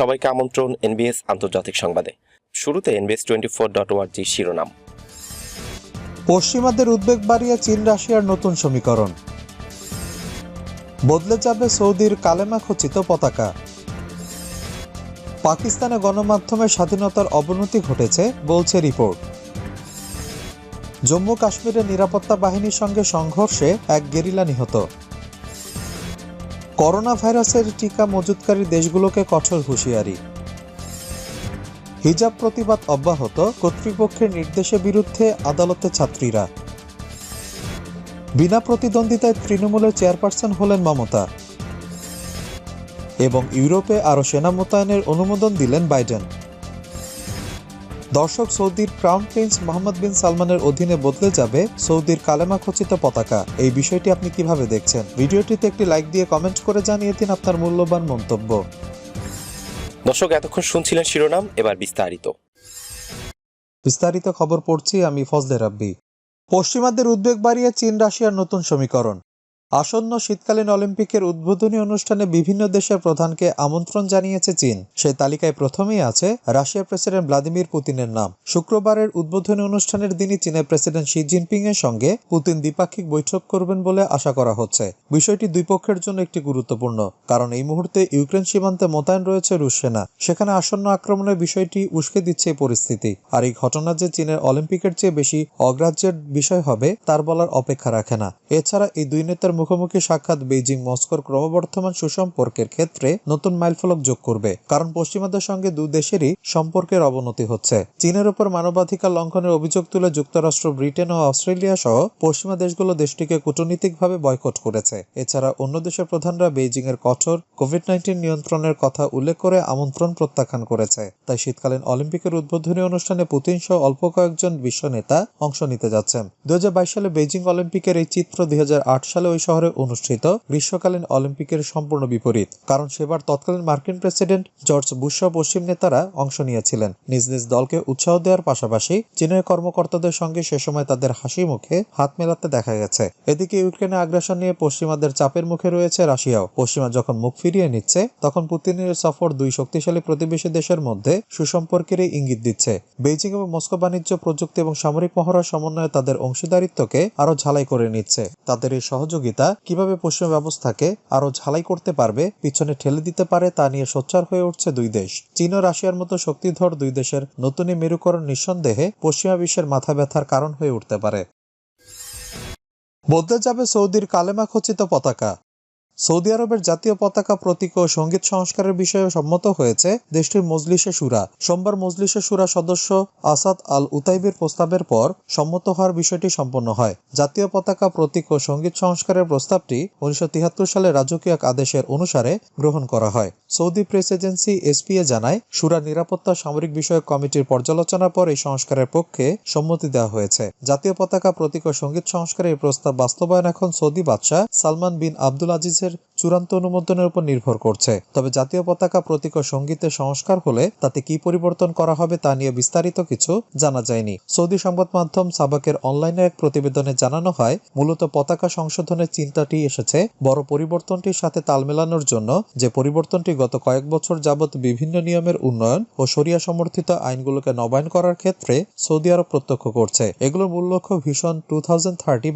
সবাইকে আমন্ত্রণ এনবিএস আন্তর্জাতিক সংবাদে। শুরুতে এনবিএস টোয়েন্টি ফোর ডট ওয়ার্জি শিরোনাম। পশ্চিমাদের উদ্বেগ বাড়িয়ে চীন রাশিয়ার নতুন সমীকরণ। বদলে যাবে সৌদির কালেমা খচিত পতাকা। পাকিস্তানে গণমাধ্যমের স্বাধীনতার অবনতি ঘটেছে, বলছে রিপোর্ট। জম্মু কাশ্মীরে নিরাপত্তা বাহিনীর সঙ্গে সংঘর্ষে এক গেরিলা নিহত। করোনা ভাইরাসের টিকা মজুতকারী দেশগুলোকে কঠোর হুঁশিয়ারি। হিজাব প্রতিবাদ অব্যাহত, কর্তৃপক্ষের নির্দেশের বিরুদ্ধে আদালতে ছাত্রীরা। বিনা প্রতিদ্বন্দ্বিতায় তৃণমূলের চেয়ারপারসন হলেন মমতা। এবং ইউরোপে আরও সেনা মোতায়েনের অনুমোদন দিলেন বাইডেন। দর্শক সৌদির ক্রাউন প্রিন্স মোহাম্মদ বিন সালমানের অধীনে বদলে যাবে সৌদির কালেমা খচিত পতাকা। এই বিষয়টি আপনি কীভাবে দেখছেন? ভিডিওটিতে একটি লাইক দিয়ে কমেন্ট করে জানিয়ে দিন আপনার মূল্যবান মন্তব্য। দর্শক এতক্ষণ শুনছিলেন শিরোনাম এবার বিস্তারিত। বিস্তারিত খবর পড়ছি আমি ফজলে রাব্বি। পশ্চিমাদের উদ্বেগ বাড়িয়ে চীন রাশিয়ার নতুন সমীকরণ। আসন্ন শীতকালীন অলিম্পিকের উদ্বোধনী অনুষ্ঠানে বিভিন্ন দেশের প্রধানকে আমন্ত্রণ জানিয়েছে চীন। সেই তালিকায় প্রথমেই আছে রাশিয়ার প্রেসিডেন্ট ভ্লাদিমির পুতিনের নাম। শুক্রবারের উদ্বোধনী অনুষ্ঠানের দিনই চীনের প্রেসিডেন্ট শি জিনপিং এর সঙ্গে পুতিন দ্বিপাক্ষিক বৈঠক করবেন বলে আশা করা হচ্ছে। বিষয়টি দুই পক্ষের জন্য একটি গুরুত্বপূর্ণ, কারণ এই মুহূর্তে ইউক্রেন সীমান্তে মোতায়েন রয়েছে রুশ সেনা। সেখানে আসন্ন আক্রমণের বিষয়টি উস্কে দিচ্ছে পরিস্থিতি। আর এই ঘটনা যে চীনের অলিম্পিকের চেয়ে বেশি অগ্রাহ্যের বিষয় হবে, তার বলার অপেক্ষা রাখে না। এছাড়া এই দুই নেতার মুখোমুখি সাক্ষাৎ বেইজিং মস্কোর ক্রমবর্ধমান সুসম্পর্কের ক্ষেত্রে নতুন মাইলফলক যোগ করবে, কারণ পশ্চিমাদের সঙ্গে দুই দেশেরই সম্পর্কের অবনতি হচ্ছে। চীনের উপর মানবাধিকার লঙ্ঘনের অভিযোগ তুলে যুক্তরাষ্ট্র, ব্রিটেন ও অস্ট্রেলিয়া সহ পশ্চিমা দেশগুলো দেশটিকে কূটনীতিকভাবে বয়কট করেছে। এছাড়া অন্য দেশের প্রধানরা বেইজিং এর কঠোর কোভিড নাইন্টিন নিয়ন্ত্রণের কথা উল্লেখ করে আমন্ত্রণ প্রত্যাখ্যান করেছে। তাই শীতকালীন অলিম্পিকের উদ্বোধনী অনুষ্ঠানে পুতিন সহ অল্প কয়েকজন বিশ্ব নেতা অংশ নিতে যাচ্ছেন। দুই হাজার বাইশ সালে বেইজিং অলিম্পিকের এই চিত্র দুই হাজার আট সালে ওই শহরে অনুষ্ঠিত গ্রীষ্মকালীন অলিম্পিকের সম্পূর্ণ বিপরীত, কারণ সেবার তৎকালীন মার্কিন প্রেসিডেন্ট জর্জ বুশ পশ্চিম নেতারা অংশ নিয়েছিলেন। নিজ নিজ দলকে উৎসাহ দেওয়ার পাশাপাশি চীনের কর্মকর্তাদের সঙ্গে সে সময় তাদের হাসি মুখে হাত মেলাতে দেখা গেছে। এদিকে ইউক্রেনে আগ্রাসন নিয়ে পশ্চিমাদের চাপের মুখে রয়েছে রাশিয়াও। পশ্চিমা যখন মুখ ফিরিয়ে নিচ্ছে, তখন পুতিনের সফর দুই শক্তিশালী প্রতিবেশী দেশের মধ্যে সুসম্পর্কেরই ইঙ্গিত দিচ্ছে। বেইজিং এবং মস্কো বাণিজ্য, প্রযুক্তি এবং সামরিক মহড়ার সমন্বয়ে তাদের অংশীদারিত্বকে আরও ঝালাই করে নিচ্ছে। তাদের এই সহযোগিতা কীভাবে পশ্চিমা ব্যবস্থাকে আরও ঝালাই করতে পারবে, পিছনে ঠেলে দিতে পারে তা নিয়ে সোচ্চার হয়ে উঠছে দুই দেশ। চীন ও রাশিয়ার মতো শক্তিধর দুই দেশের নতুন মেরুকরণ নিঃসন্দেহে পশ্চিমা বিশ্বের মাথা ব্যথার কারণ হয়ে উঠতে পারে। বদলে যাবে সৌদির কালেমা খচিত পতাকা। সৌদি আরবের জাতীয় পতাকা প্রতীক ও সংগীত সংস্কারের বিষয়ে সম্মত হয়েছে দেশটির মজলিসে সুরা। সোমবার মজলিসে সুরা সদস্য আসাদ আল উতাইবের প্রস্তাবের পর সম্মত হওয়ার বিষয়টি সম্পন্ন হয়। জাতীয় পতাকা প্রতীক ও সংগীত সংস্কারের প্রস্তাবটি উনিশশো তিয়াত্তর সালে রাজকীয় এক আদেশের অনুসারে গ্রহণ করা হয়। সৌদি প্রেস এজেন্সি এসপিএ জানায়, সুরা নিরাপত্তা, সামরিক বিষয়ক কমিটির পর্যালোচনার পর এই সংস্কারের পক্ষে সম্মতি দেওয়া হয়েছে। জাতীয় পতাকা প্রতীক ও সংগীত সংস্কারের প্রস্তাব বাস্তবায়ন এখন সৌদি বাদশাহ সালমান বিন আব্দুল আজিজের Pleasure. চূড়ান্ত অনুমোদনের উপর নির্ভর করছে। তবে জাতীয় পতাকা প্রতীক ও সঙ্গীতের সংস্কার হলে তাতে কি পরিবর্তন করা হবে তা নিয়ে বিস্তারিত কিছু জানা যায়নি। সৌদি সংবাদ মাধ্যম সাবাকের অনলাইনে এক প্রতিবেদনে জানানো হয়, মূলত পতাকা সংশোধনের চিন্তাটি এসেছে, বড় পরিবর্তনটির সাথে তাল মেলানোর জন্য যে পরিবর্তনটি গত কয়েক বছর যাবৎ বিভিন্ন নিয়মের উন্নয়ন ও সরিয়া সমর্থিত আইনগুলোকে নবায়ন করার ক্ষেত্রে সৌদি আরব প্রত্যক্ষ করছে। এগুলোর মূল লক্ষ্য ভীষণ টু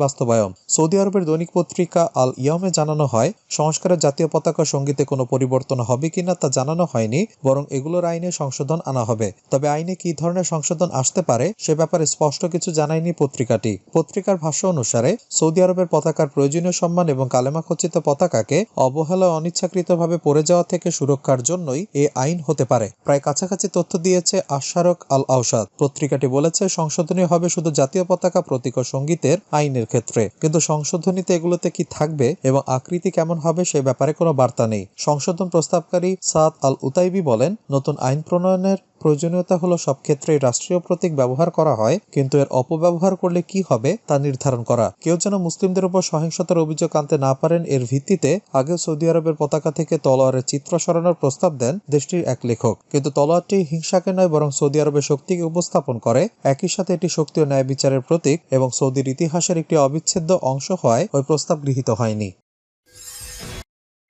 বাস্তবায়ন। সৌদি আরবের দৈনিক পত্রিকা আল ইয়মে জানানো হয় সংস্কারের জাতীয় পতাকা সঙ্গীতে কোনো পরিবর্তন হবে কিনা তা জানানো হয়নি, বরং এগুলোর আইনে সংশোধন আনা হবে। তবে আইনে কি ধরনের সংশোধন আসতে পারে সে ব্যাপারে স্পষ্ট কিছু জানায়নি পত্রিকাটি। পত্রিকার ভাষ্য অনুসারে, সৌদি আরবের পতাকার প্রয়োজনীয় সম্মান এবং কালেমা খচিত পতাকাকে অবহেলা অনিচ্ছাকৃতভাবে পড়ে যাওয়া থেকে সুরক্ষার জন্যই এ আইন হতে পারে। প্রায় কাছাকাছি তথ্য দিয়েছে আশারক আল আউসাদ পত্রিকাটি বলেছে, সংশোধনী হবে শুধু জাতীয় পতাকা প্রতীক সঙ্গীতের আইনের ক্ষেত্রে। কিন্তু সংশোধনীতে এগুলোতে কি থাকবে এবং আকৃতি কেমন হবে সে ব্যাপারে কোনো বার্তা নেই। সংশোধন প্রস্তাবকারী সাদ আল উতাইবি বলেন, নতুন আইন প্রণয়নের প্রয়োজনীয়তা হলো সব ক্ষেত্রেই রাষ্ট্রীয় প্রতীক ব্যবহার করা হয়, কিন্তু এর অপব্যবহার করলে কি হবে তা নির্ধারণ করা। কেউ যেন মুসলিমদের উপর সহিংসতার অভিযোগ আনতে না পারেন এর ভিত্তিতে আগে সৌদি আরবের পতাকা থেকে তলোয়ারের চিত্র সরানোর প্রস্তাব দেন দেশটির এক লেখক। কিন্তু তলোয়ারটি হিংসাকে নয়, বরং সৌদি আরবের শক্তিকে উপস্থাপন করে। একই সাথে এটি শক্তি ও ন্যায় বিচারের প্রতীক এবং সৌদির ইতিহাসের একটি অবিচ্ছেদ্য অংশ হওয়ায় ওই প্রস্তাব গৃহীত হয়নি।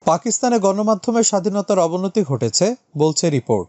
পাকিস্তানে গণমাধ্যমের স্বাধীনতার অবনতি ঘটেছে বলছে রিপোর্ট।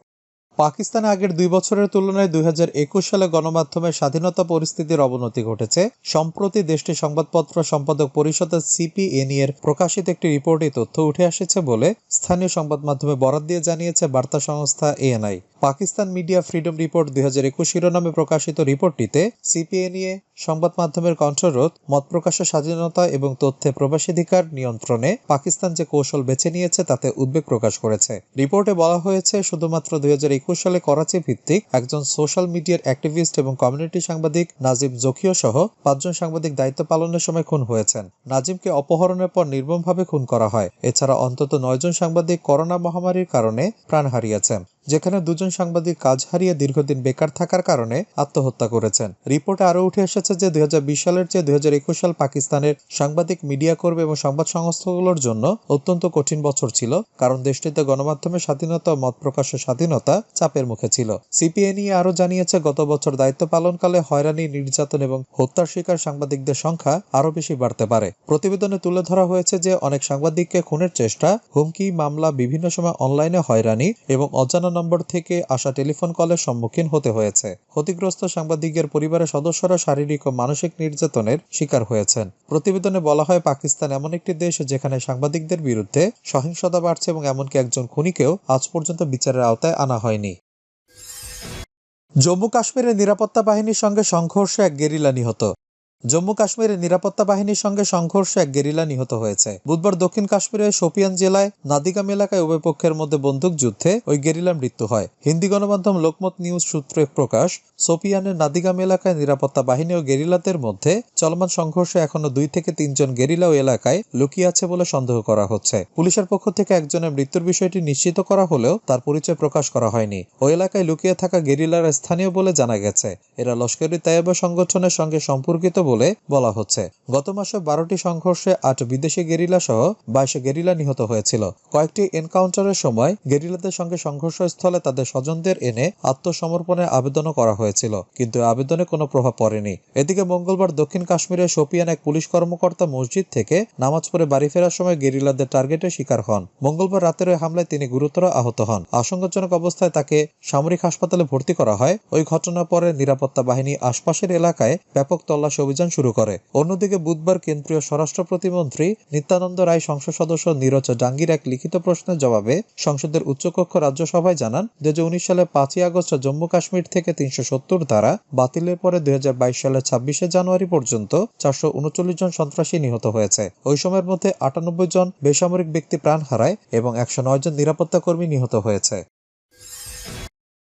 পাকিস্তানে আগের দুই বছরের তুলনায় দুই হাজার একুশ সালে গণমাধ্যমের স্বাধীনতা পরিস্থিতির অবনতি ঘটেছে। সম্প্রতি দেশটির সংবাদপত্র সম্পাদক পরিষদের সিপিএনই এর প্রকাশিত একটি রিপোর্টে তথ্য উঠে এসেছে বলে স্থানীয় সংবাদ মাধ্যমে বরাত দিয়ে জানিয়েছে বার্তা সংস্থা ANI. Pakistan media freedom report দুই হাজার একুশ শিরোনামে প্রকাশিত রিপোর্টটিতে সিপিএনএ সংবাদ মাধ্যমের কণ্ঠরোধ, মত প্রকাশের স্বাধীনতা এবং তথ্যে প্রবেশাধিকার নিয়ন্ত্রণে পাকিস্তান যে কৌশল বেছে নিয়েছে তাতে উদ্বেগ প্রকাশ করেছে। রিপোর্টে বলা হয়েছে, শুধুমাত্র দুই হাজার একুশ সালে করাচি ভিত্তিক একজন সোশ্যাল মিডিয়ার অ্যাক্টিভিস্ট এবং কমিউনিটি সাংবাদিক নাজিম জখিও সহ পাঁচজন সাংবাদিক দায়িত্ব পালনের সময় খুন হয়েছেন। নাজিমকে অপহরণের পর নির্মমভাবে খুন করা হয়। এছাড়া অন্তত নয়জন সাংবাদিক করোনা মহামারীর কারণে প্রাণ হারিয়েছেন। যেখানে দুজন সাংবাদিক কাজ হারিয়ে দীর্ঘদিন বেকার থাকার কারণে আত্মহত্যা করেছেন। রিপোর্টে আরও উঠে এসেছে যে দুই হাজার বিশ সালের চেয়ে দুই সাল পাকিস্তানের সাংবাদিক, মিডিয়া কর্মী এবং সংবাদ সংস্থাগুলোর জন্য অত্যন্ত কঠিন বছর ছিল, কারণ দেশটিতে গণমাধ্যমের স্বাধীনতা ও মত প্রকাশের স্বাধীনতা চাপের মুখে ছিল। সিপিএনই আরও জানিয়েছে, গত বছর দায়িত্ব পালনকালে হয়রানি, নির্যাতন এবং হত্যার শিকার সাংবাদিকদের সংখ্যা আরও বেশি বাড়তে পারে। প্রতিবেদনে তুলে ধরা হয়েছে যে অনেক সাংবাদিককে খুনের চেষ্টা, হুমকি, মামলা, বিভিন্ন সময় অনলাইনে হয়রানি এবং অজানা নম্বর থেকে আসা টেলিফোন কলের সম্মুখীন হতে হয়েছে। ক্ষতিগ্রস্ত সাংবাদিকের পরিবারের সদস্যরা শারীরিক ও মানসিক নির্যাতনের শিকার হয়েছেন। প্রতিবেদনে বলা হয়, পাকিস্তান এমন একটি দেশ যেখানে সাংবাদিকদের বিরুদ্ধে সহিংসতা বাড়ছে এবং এমনকি একজন খুনিকেও আজ পর্যন্ত বিচারের আওতায় আনা হয়নি। জম্মু কাশ্মীরের নিরাপত্তা বাহিনীর সঙ্গে সংঘর্ষে এক গেরিলা নিহত। জম্মু কাশ্মীরের নিরাপত্তা বাহিনীর সঙ্গে সংঘর্ষে এক গেরিলা নিহত হয়েছে। বুধবার দক্ষিণ কাশ্মীরের শোপিয়ান জেলায় নাদিগাম এলাকায় উভয় পক্ষের মধ্যে বন্দুক যুদ্ধে ওই গেরিলার মৃত্যু হয়। হিন্দি গণমাধ্যম লোকমত নিউজ সূত্রে প্রকাশ, সোপিয়ানের নাদিগাম এলাকায় নিরাপত্তা বাহিনী ও গেরিলাদের মধ্যে চলমান সংঘর্ষে এখনও দুই থেকে তিনজন গেরিলা ওই এলাকায় লুকিয়ে আছে বলে সন্দেহ করা হচ্ছে। পুলিশের পক্ষ থেকে একজনের মৃত্যুর বিষয়টি নিশ্চিত করা হলেও তার পরিচয় প্রকাশ করা হয়নি। ওই এলাকায় লুকিয়ে থাকা গেরিলারা স্থানীয় বলে জানা গেছে। এরা লস্করি তাইবা সংগঠনের সঙ্গে সম্পর্কিত বলে বলা হচ্ছে। গত মাসে বারোটি সংঘর্ষে আট বিদেশি গেরিলা সহ বাইশ গেরিলা নিহত হয়েছিল। কয়েকটি এনকাউন্টারের সময় গেরিলাদের সঙ্গে সংঘর্ষস্থলে তাদের স্বজনদের এনে আত্মসমর্পণের আবেদনও করা হয়েছিল, কিন্তু আবেদনে কোনো প্রভাব পড়েনি। এদিকে মঙ্গলবার দক্ষিণ কাশ্মীরের শোপিয়ান এক পুলিশ কর্মকর্তা মসজিদ থেকে নামাজ পড়ে বাড়ি ফেরার সময় গেরিলাদের টার্গেটে শিকার হন। মঙ্গলবার রাতের ওই হামলায় তিনি গুরুতর আহত হন। আশঙ্কাজনক অবস্থায় তাকে সামরিক হাসপাতালে ভর্তি করা হয়। ওই ঘটনার পরে নিরাপত্তা বাহিনী আশপাশের এলাকায় ব্যাপক তল্লাশি অভিযান শুরু করে। অন্যদিকে বুধবার কেন্দ্রীয় স্বরাষ্ট্র প্রতিমন্ত্রী নিত্যানন্দ রায় সংসদ সদস্য নীরজ ডাঙ্গির এক লিখিত প্রশ্নের জবাবে সংসদের উচ্চকক্ষ রাজ্যসভায় জানান দু সালে পাঁচই আগস্ট জম্মু কাশ্মীর থেকে তিনশো সত্তর ধারা বাতিলের পরে দুই সালের ছাব্বিশে জানুয়ারি পর্যন্ত চারশো উনচল্লিশ জন সন্ত্রাসী নিহত হয়েছে। ওই সময়ের মধ্যে আটানব্বই জন বেসামরিক ব্যক্তি প্রাণ হারায় এবং একশো নয় জন নিরাপত্তা কর্মী নিহত হয়েছে।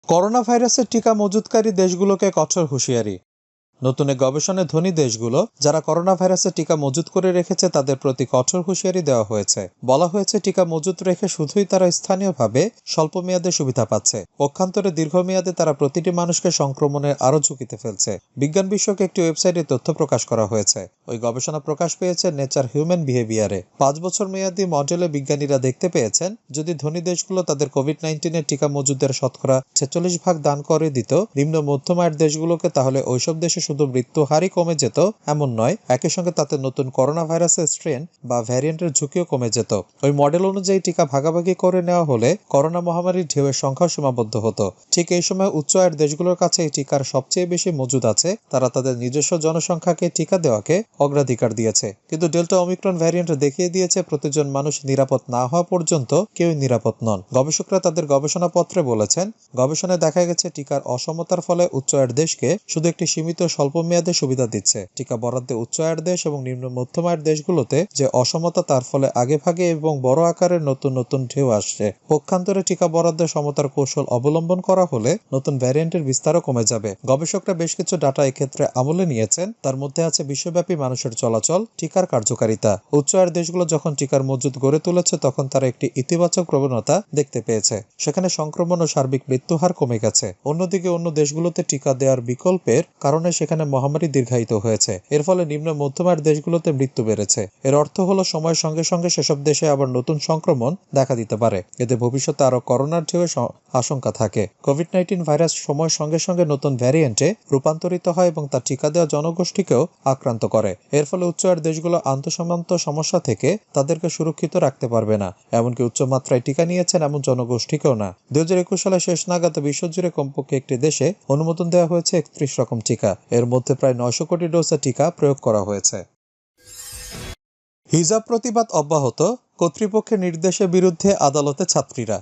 করোনা ভাইরাসের টিকা মজুতকারী দেশগুলোকে কঠোর হুঁশিয়ারি। নতুন গবেষণায় ধনী দেশগুলো, যারা করোনা ভাইরাসের টিকা মজুত করে রেখেছে, তাদের প্রতি কঠোর হুঁশিয়ারি দেওয়া হয়েছে। বলা হয়েছে, টিকা মজুত রেখে শুধুই তারা স্থানীয়ভাবে স্বল্প মেয়াদে সুবিধা পাচ্ছে। পক্ষান্তরে দীর্ঘমেয়াদে তারা প্রতিটি মানুষকে সংক্রমণের আরও ঝুঁকিতে ফেলছে। বিজ্ঞান বিষয়ক একটি ওয়েবসাইটে তথ্য প্রকাশ করা হয়েছে। ওই গবেষণা প্রকাশ পেয়েছে নেচার হিউম্যান বিহেভিয়ারে। পাঁচ বছর মেয়াদী মডেলে বিজ্ঞানীরা দেখতে পেয়েছেন, যদি ধনী দেশগুলো তাদের কোভিড নাইন্টিনের টিকা মজুদের শতকরা ছেচল্লিশ ভাগ দান করে দিত, নিম্ন মধ্যম আয়ের দেশগুলোকে তাহলে ওইসব দেশে শুধু মৃত্যু হারই কমে যেত, এমন নয়, একই সঙ্গে তাতে নতুন করোনা ভাইরাসের স্ট্রেন বা ভ্যারিয়েন্টের ঝুঁকিও কমে যেত। ওই মডেল অনুযায়ী টিকা ভাগাভাগি করে নেওয়া হলে করোনা মহামারীর ঢেউয়ের সংখ্যা সীমাবদ্ধ হতো। ঠিক এই সময় উচ্চ আয়ের দেশগুলোর কাছে এই টিকার সবচেয়ে বেশি মজুদ আছে। তারা তাদের নিজস্ব জনসংখ্যাকে, টিকা দেওয়াকে অগ্রাধিকার দিয়েছে। কিন্তু ডেল্টা অমিক্রন ভ্যারিয়েন্ট দেখিয়ে দিয়েছে, প্রতিজন মানুষ নিরাপদ না হওয়া পর্যন্ত কেউ নিরাপদ নন। গবেষকরা তাদের গবেষণাপত্রে বলেছেন, গবেষণায় দেখা গেছে, টিকার অসমতার ফলে উচ্চ আয়ের দেশকে শুধু একটি সীমিত স্বল্প মেয়াদে সুবিধা দিচ্ছে। টিকা বরাদ্দে উচ্চ আয়ের দেশ এবং নিম্ন মধ্যম আয়ের দেশগুলোতে যে অসমতা, তার ফলে আগে ভাগে এবং বড় আকারের নতুন নতুন ঢেউ আসছে। পক্ষান্তরে টিকা বরাদ্দে সমতার কৌশল অবলম্বন করা হলে নতুন ভ্যারিয়েন্টের বিস্তারও কমে যাবে। গবেষকরা বেশ কিছু ডাটা এক্ষেত্রে আমলে নিয়েছেন। তার মধ্যে আছে বিশ্বব্যাপী মানুষের চলাচল, টিকার কার্যকারিতা। উচ্চ আয়ের দেশগুলো যখন টিকার মজুদ গড়ে তুলেছে, তখন তারা একটি ইতিবাচক প্রবণতা দেখতে পেয়েছে। সেখানে সংক্রমণ ও সার্বিক মৃত্যুহার কমে গেছে। অন্যদিকে অন্য দেশগুলোতে টিকা দেওয়ার বিকল্পের কারণে সেখানে মহামারী দীর্ঘায়িত হয়েছে। এর ফলে নিম্ন মধ্যমায়ের দেশগুলোতে মৃত্যু বেড়েছে। এর অর্থ হলো সময়ের সঙ্গে সঙ্গে সেসব দেশে আবার নতুন সংক্রমণ দেখা দিতে পারে। এতে ভবিষ্যতে আরও করোনার ঢেউয়ে স- আশঙ্কা থাকে। কোভিড নাইন্টিন ভাইরাস সময়ের সঙ্গে সঙ্গে নতুন ভ্যারিয়েন্টে রূপান্তরিত হয় এবং তার টিকা দেওয়া জনগোষ্ঠীকেও আক্রান্ত করে। এর ফলে উচ্চ আয়ের দেশগুলো আন্তঃসীমান্ত সমস্যা থেকে তাদেরকে সুরক্ষিত রাখতে পারবে না। এমনকি উচ্চমাত্রায় টিকা নিয়েছেন এমন জনগোষ্ঠীকেও না। দুই হাজার একুশ সালে শেষ নাগাদ বিশ্বজুড়ে কমপক্ষে একটি দেশে অনুমোদন দেওয়া হয়েছে একত্রিশ রকম টিকা। এর মধ্যে প্রায় নয়শো কোটি ডোজের টিকা প্রয়োগ করা হয়েছে। হিজাব প্রতিবাদ অব্যাহত, কর্তৃপক্ষের নির্দেশের বিরুদ্ধে আদালতে ছাত্রীরা।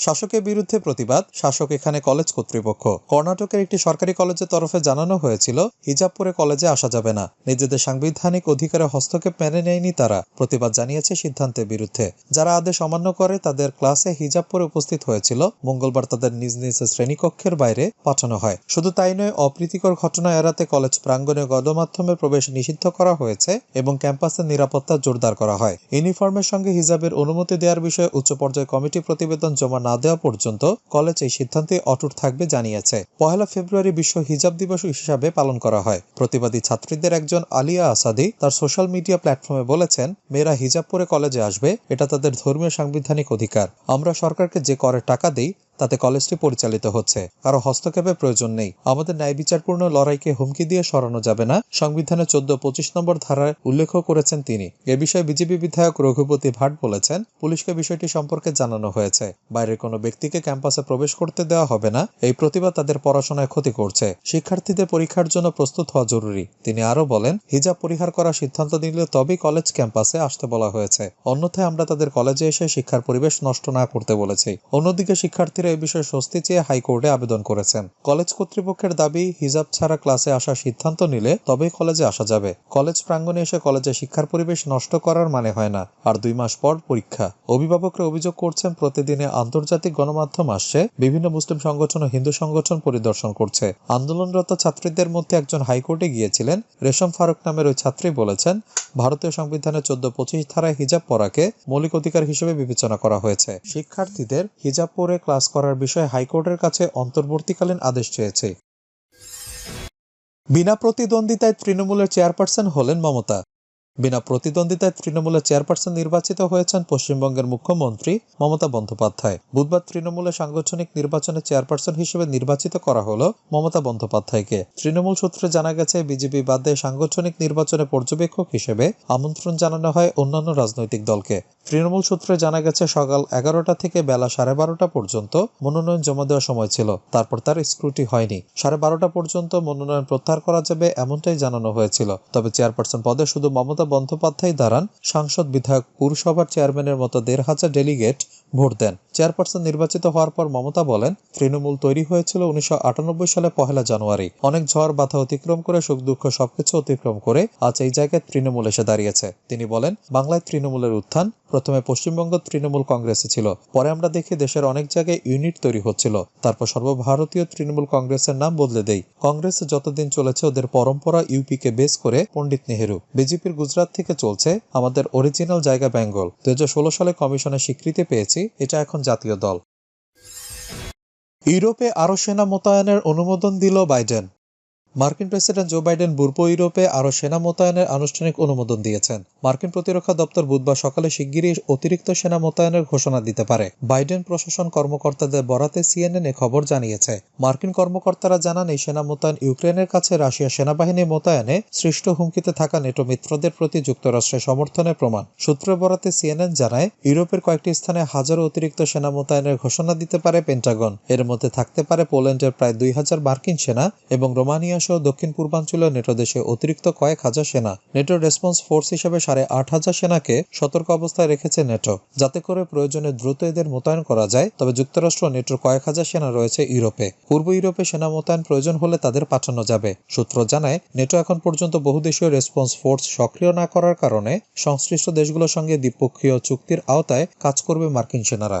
শাসকের বিরুদ্ধে প্রতিবাদ, শাসক এখানে কলেজ কর্তৃপক্ষ। কর্ণাটকের একটি সরকারি কলেজের তরফে জানানো হয়েছিল হিজাব পরে কলেজে আসা যাবে না। নিজেদের সাংবিধানিক অধিকারে হস্তক্ষেপ মেনে নেয়নি তারা, প্রতিবাদ জানিয়েছে সিদ্ধান্তের বিরুদ্ধে। যারা আদেশ অমান্য করে, তাদের ক্লাসে হিজাব পরে উপস্থিত হয়েছিল। মঙ্গলবার তাদের নিজ নিজ শ্রেণীকক্ষের বাইরে পাঠানো হয়। শুধু তাই নয়, অপ্রীতিকর ঘটনা এড়াতে কলেজ প্রাঙ্গণে গণমাধ্যমের প্রবেশ নিষিদ্ধ করা হয়েছে এবং ক্যাম্পাসের নিরাপত্তা জোরদার করা হয়। ইউনিফর্মের সঙ্গে হিজাবের অনুমতি দেওয়ার বিষয়ে উচ্চ পর্যায়ে কমিটি প্রতিবেদন জমা না দেওয়া পর্যন্ত কলেজ এই সিদ্ধান্তে অটুট থাকবে জানিয়েছে। পহেলা ফেব্রুয়ারি বিশ্ব হিজাব দিবস হিসাবে পালন করা হয়। প্রতিবাদী ছাত্রীদের একজন আলিয়া আসাদি তার সোশ্যাল মিডিয়া প্ল্যাটফর্মে বলেছেন, মেয়েরা হিজাব পরে কলেজে আসবে, এটা তাদের ধর্মীয় সাংবিধানিক অধিকার। আমরা সরকারকে যে করে টাকা দিই তাতে কলেজটি পরিচালিত হচ্ছে। কারও হস্তক্ষেপের প্রয়োজন নেই। আমাদের ন্যায় বিচারপূর্ণ লড়াইকে হুমকি দিয়ে সরানো যাবে না। সংবিধানের চোদ্দ পঁচিশ নম্বর ধারায় উল্লেখ করেছেন তিনি। এ বিষয়ে বিজেপি বিধায়ক রঘুপতি ভাট বলেছেন, পুলিশকে বিষয়টি সম্পর্কে জানানো হয়েছে। বাইরের কোনো ব্যক্তিকে ক্যাম্পাসে প্রবেশ করতে দেওয়া হবে না। এই প্রতিবাদ তাদের পড়াশোনায় ক্ষতি করছে। শিক্ষার্থীদের পরীক্ষার জন্য প্রস্তুত হওয়া জরুরি। তিনি আরও বলেন, হিজাব পরিহার করার সিদ্ধান্ত নিলে তবেই কলেজ ক্যাম্পাসে আসতে বলা হয়েছে। অন্যথায় আমরা তাদের কলেজে এসে শিক্ষার পরিবেশ নষ্ট না করতে বলেছি। অন্যদিকে শিক্ষার্থীরা এই বিষয়ে স্বস্তি চেয়ে হাইকোর্টে আবেদন করেছেন। কলেজ কর্তৃপক্ষের দাবি, হিজাব ছাড়া ক্লাসে আসার সিদ্ধান্ত নিলে তবেই কলেজে আসা যাবে। কলেজ প্রাঙ্গণে এসে কলেজে শিক্ষার পরিবেশ নষ্ট করার মানে হয় না। আর দুই মাস পর পরীক্ষা। অভিভাবকরা অভিযোগ করছেন, প্রতিদিনে আন্তর্জাতিক গণমাধ্যম আসছে। বিভিন্ন মুসলিম সংগঠন ও হিন্দু সংগঠন পরিদর্শন করছে। আন্দোলনরত ছাত্রীদের মধ্যে একজন হাইকোর্টে গিয়েছিলেন। রেশম ফারুক নামের ওই ছাত্রী বলেছেন, ভারতীয় সংবিধানের চোদ্দ পঁচিশ ধারায় হিজাব পরাকে মৌলিক অধিকার হিসেবে বিবেচনা করা হয়েছে। শিক্ষার্থীদের হিজাব পরে ক্লাস করার বিষয়ে হাইকোর্টের কাছে অন্তর্বর্তীকালীন আদেশ চেয়েছে। বিনা প্রতিদ্বন্দ্বিতায় তৃণমূলের চেয়ারপারসন হলেন মমতা। বিনা প্রতিদ্বন্দ্বিতায় তৃণমূলের চেয়ারপারসন নির্বাচিত হয়েছেন পশ্চিমবঙ্গের মুখ্যমন্ত্রী মমতা বন্দ্যোপাধ্যায়। বুধবার তৃণমূলের সাংগঠনিক নির্বাচনে চেয়ারপারসন হিসেবে নির্বাচিত করা হলো মমতা বন্দ্যোপাধ্যায়কে। তৃণমূল সূত্রে জানা গেছে, বিজেপি বাদে সাংগঠনিক নির্বাচনে পর্যবেক্ষক হিসেবে আমন্ত্রণ জানানো হয় অন্যান্য রাজনৈতিক দলকে। তৃণমূল সূত্রে জানা গেছে, সকাল এগারোটা থেকে বেলা সাড়ে বারোটা পর্যন্ত মনোনয়ন জমা দেওয়ার সময় ছিল। তারপর তার স্ক্রুটি হয়নি। সাড়ে বারোটা পর্যন্ত মনোনয়ন প্রত্যাহার করা যাবে এমনটাই জানানো হয়েছিল। তবে চেয়ারপারসন পদে শুধু মমতা বন্দ্যোপাধ্যায় দাঁড়ান, সাংসদ বিধায়ক পুরসভার চেয়ারম্যানের মতো দেড় হাজার ডেলিগেট ভোট দেন। চেয়ারপারসন নির্বাচিত হওয়ার পর মমতা বলেন, তৃণমূল তৈরি হয়েছিল উনিশশো আটানব্বই সালে পহেলা জানুয়ারি। অনেক ঝড়, বাধা অতিক্রম করে সুখ দুঃখ সবকিছু অতিক্রম করে আজ এই জায়গায় তৃণমূল এসে দাঁড়িয়েছে। তিনি বলেন, বাংলায় তৃণমূলের উত্থান প্রথমে পশ্চিমবঙ্গ তৃণমূল কংগ্রেসে ছিল, পরে আমরা দেখি দেশের অনেক জায়গায় ইউনিট তৈরি হচ্ছিল। তারপর সর্বভারতীয় তৃণমূল কংগ্রেসের নাম বদলে দেই। কংগ্রেস যতদিন চলেছে, ওদের পরম্পরা ইউপিকে বেস করে পণ্ডিত নেহেরু। বিজেপির গুজরাট থেকে চলছে আমাদের অরিজিনাল জায়গা বেঙ্গল। দু হাজার ষোলো সালে কমিশনের স্বীকৃতি পেয়েছি, এটা এখন জাতীয় দল। ইউরোপে আরও সেনা মোতায়েনের অনুমোদন দিল বাইডেন। মার্কিন প্রেসিডেন্ট জো বাইডেন পূর্ব ইউরোপে আরও সেনা মোতায়েনের আনুষ্ঠানিক অনুমোদন দিয়েছেন। মার্কিন প্রতিরক্ষা দপ্তর বুধবার সকালে শিগগিরই অতিরিক্ত সেনা মোতায়েনের ঘোষণা দিতে পারে। বাইডেন প্রশাসন কর্মকর্তাদের বরাতে সিএনএন এ খবর জানিয়েছে। মার্কিন কর্মকর্তারা জানান, এই সেনা মোতায়েন ইউক্রেনের কাছে রাশিয়া সেনাবাহিনী মোতায়েনে সৃষ্ট হুমকিতে থাকা নেটো মিত্রদের প্রতি যুক্তরাষ্ট্রের সমর্থনের প্রমাণ। সূত্র বরাতে সিএনএন জানায়, ইউরোপের কয়েকটি স্থানে হাজারো অতিরিক্ত সেনা মোতায়েনের ঘোষণা দিতে পারে পেন্টাগন। এর মধ্যে থাকতে পারে পোল্যান্ডের প্রায় দুই হাজার মার্কিন সেনা এবং রোমানিয়া সহ দক্ষিণ পূর্বাঞ্চলীয় নেটো দেশে অতিরিক্ত কয়েক হাজার সেনা, নেটো রেসপন্স ফোর্স হিসেবে সাড়ে আট হাজার সেনাকে সতর্ক অবস্থায় রেখেছে নেটো। যাতে করে প্রয়োজনে দ্রুত এদের মোতায়েন করা যায়, তবে যুক্তরাষ্ট্র নেটোর কয়েক হাজার সেনা রয়েছে ইউরোপে। পূর্ব ইউরোপে সেনা মোতায়েন প্রয়োজন হলে তাদের পাঠানো যাবে। সূত্র জানায়, নেটো এখন পর্যন্ত বহুদেশীয় রেসপন্স ফোর্স সক্রিয় না করার কারণে সংশ্লিষ্ট দেশগুলোর সঙ্গে দ্বিপক্ষীয় চুক্তির আওতায় কাজ করবে মার্কিন সেনারা।